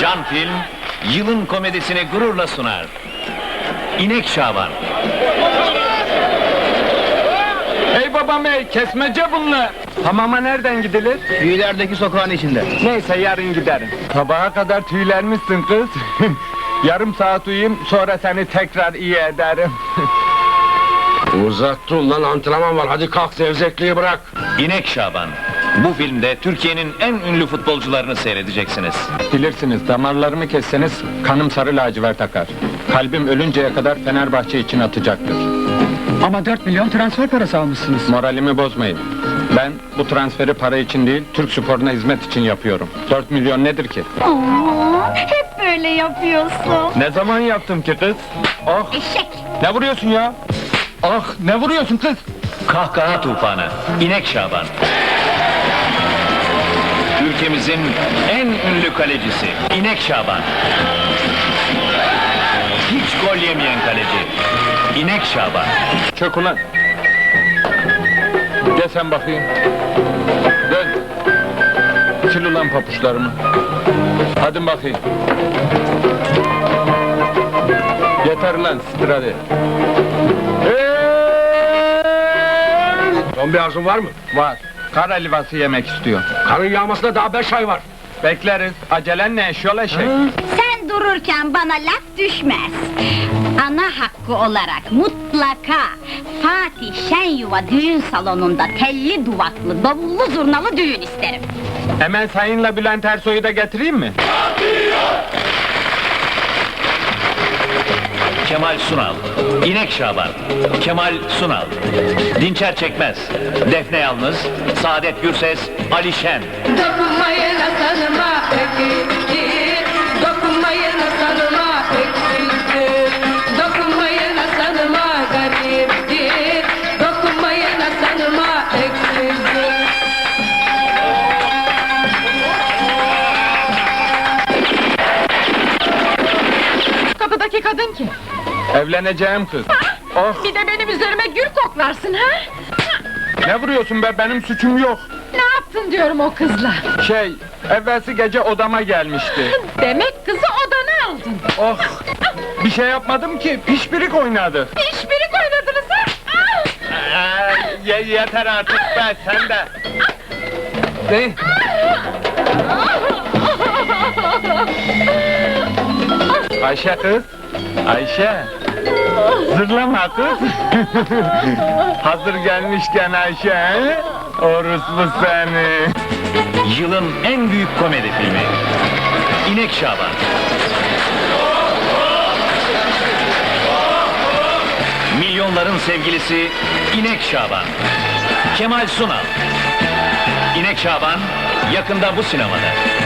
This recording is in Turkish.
Can Film, yılın komedisini gururla sunar. İnek Şaban. Ey babam ey kesmece bunlar. Hamama nereden gidilir? Büyülerdeki sokağın içinde. Neyse yarın giderim. Sabaha kadar tüylenmişsin kız. Yarım saat uyuyayım sonra seni tekrar iyi ederim. Uzak dur lan antrenman var. Hadi kalk zevzekliği bırak. İnek Şaban. Bu filmde Türkiye'nin en ünlü futbolcularını seyredeceksiniz. Bilirsiniz damarlarımı kesseniz kanım sarı lacivert akar. Kalbim ölünceye kadar Fenerbahçe için atacaktır. Ama 4 milyon transfer parası almışsınız. Moralimi bozmayın. Ben bu transferi para için değil, Türk sporuna hizmet için yapıyorum. 4 milyon nedir ki? Aa, hep böyle yapıyorsun. Ne zaman yaptım ki kız? Ah! Eşek. Ne vuruyorsun ya? Ah! Ne vuruyorsun kız? Kahkaha tufanı. İnek Şaban. Ülkemizin en ünlü kalecisi İnek Şaban. Hiç gol yemeyen kaleci. İnek Şaban. Çök ulan! Gel sen bakayım. Dön! Sil ulan papuçlarımı. Hadi bakayım. Yeter lan. Hey! Son bir arzun var mı? Var. Kar helvası yemek istiyor. Karın yağmasına daha beş ay var. Bekleriz. Acelen ne eşyol eşek? Sen dururken bana laf düşmez. Ana hakkı olarak mutlaka Fatih Şenyuva düğün salonunda telli duvaklı, davullu zurnalı düğün isterim. Hemen sayınla Bülent Ersoy'u da getireyim mi? Kemal Sunal. İnek Şaban. Kemal Sunal. Dinçer Çekmez. Defne Yalnız. Saadet Gürses. Ali Şen. Dokunmayın sanıma eksiktir Dokunmayın sanıma eksiktir Dokunmayın sanıma gariptir Dokunmayın sanıma eksiktir Kapıdaki kadın kim? Evleneceğim kız. Oh! Bir de benim üzerime gül koklarsın ha? Ne vuruyorsun be? Benim suçum yok. Ne yaptın diyorum o kızla? Şey, evvelsi gece odama gelmişti. Demek kızı odana aldın. Oh! Bir şey yapmadım ki, pişpirik oynadı. İşbirik oynadınız ha? Ah! Ee, ye- yeter artık be, sen de. Ne? Ayşe kız, Ayşe. Zırlama kız. Hazır gelmişken Ayşe, he? Orospu seni. Yılın en büyük komedi filmi. İnek Şaban. Milyonların sevgilisi İnek Şaban. Kemal Sunal. İnek Şaban yakında bu sinemada.